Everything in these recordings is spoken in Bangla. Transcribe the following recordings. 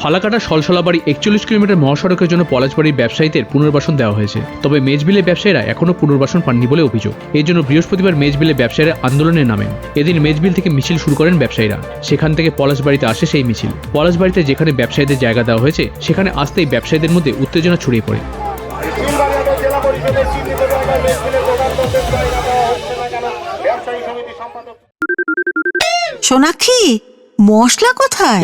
ফালাকাটা সলসলাবাড়ি একচল্লিশ কিলোমিটার মহাসড়কের জন্য পলাশবাড়ির ব্যবসায়ীদের পুনর্বাসন দেওয়া হয়েছে। তবে মেজবিলে ব্যবসায়ীরা এখনও পুনর্বাসন পাননি বলে অভিযোগ। এই জন্য বৃহস্পতিবার মেজবিলের ব্যবসায়ীরা আন্দোলনে নামেন। এদিন মেজবিল থেকে মিছিল শুরু করেন ব্যবসায়ীরা। সেখান থেকে পলাশবাড়িতে আসে সেই মিছিল। পলাশবাড়িতে যেখানে ব্যবসায়ীদের জায়গা দেওয়া হয়েছে সেখানে আসতেই ব্যবসায়ীদের মধ্যে উত্তেজনা ছড়িয়ে পড়ে। সোনাক্ষী মশলা পরিষদের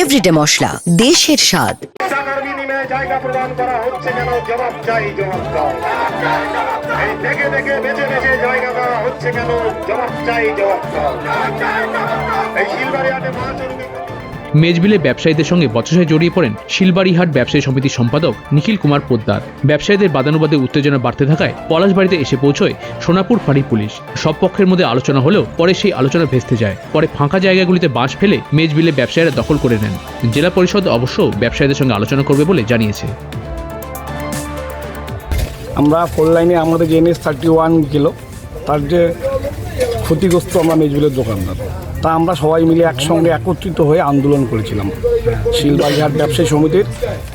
এভরিডে মশলা, দেশের স্বাদ। জায়গা প্রদান করা হচ্ছে কেন জবাব চাই জবাব জবাব চাই এই মহাচরণী মেজবিলে ব্যবসায়ীদের সঙ্গে বচসায় জড়িয়ে পড়েন শিলবাড়িহাট ব্যবসায়ী সমিতির সম্পাদক নিখিল কুমার পোদ্দার। ব্যবসায়ীদের বাদানুবাদে উত্তেজনা বাড়তে থাকায় পলাশবাড়িতে এসে পৌঁছয় সোনাপুর ফাঁড়ি পুলিশ। সব পক্ষের মধ্যে আলোচনা হলেও পরে সেই আলোচনা ভেস্তে যায়। পরে ফাঁকা জায়গাগুলিতে বাঁশ ফেলে মেজবিলে ব্যবসায়ীরা দখল করে নেন। জেলা পরিষদ অবশ্য ব্যবসায়ীদের সঙ্গে আলোচনা করবে বলে জানিয়েছে। আমরা ফোর লাইনে আমাদের এনএস থার্টি ওয়ান গেল, তার যে ক্ষতিগ্রস্ত আমরা মেজবিলের দোকানদার। তা আমরা সবাই মিলে একসঙ্গে একত্রিত হয়ে আন্দোলন করেছিলাম। শিলবাজার ব্যবসায়ী সমিতির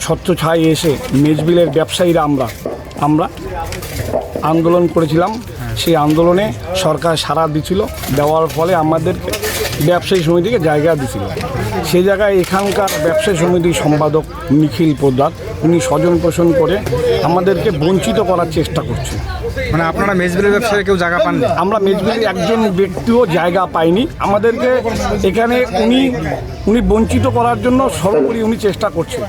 ছত্রছায় এসে মেজবিলের ব্যবসায়ীরা আমরা আমরা আন্দোলন করেছিলাম। সেই আন্দোলনে সরকার সাড়া দিছিল, দেওয়ার ফলে আমাদের ব্যবসায়ী সমিতিকে জায়গা দিছিল। সেই জায়গায় এখানকার ব্যবসায়ী সমিতির সম্পাদক নিখিল পোদ্দার উনি স্বজন পোষণ করে আমাদেরকে বঞ্চিত করার চেষ্টা করছে মানে আপনারা মেজবিলের ব্যবসায় কেউ জায়গা পাননি? আমরা মেজবিলের একজন ব্যক্তিও জায়গা পাইনি। আমাদেরকে এখানে উনি উনি বঞ্চিত করার জন্য সর্বোপরি উনি চেষ্টা করছেন।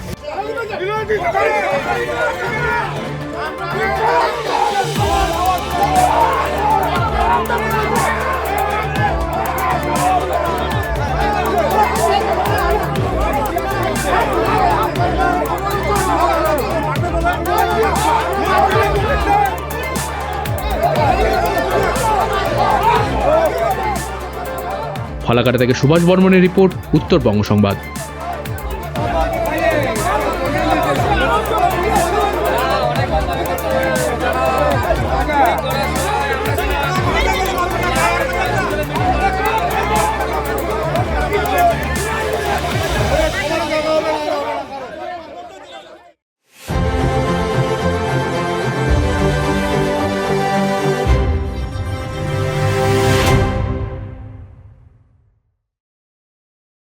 ফালাকাটা থেকে সুভাষ বর্মনের রিপোর্ট উত্তরবঙ্গ সংবাদ।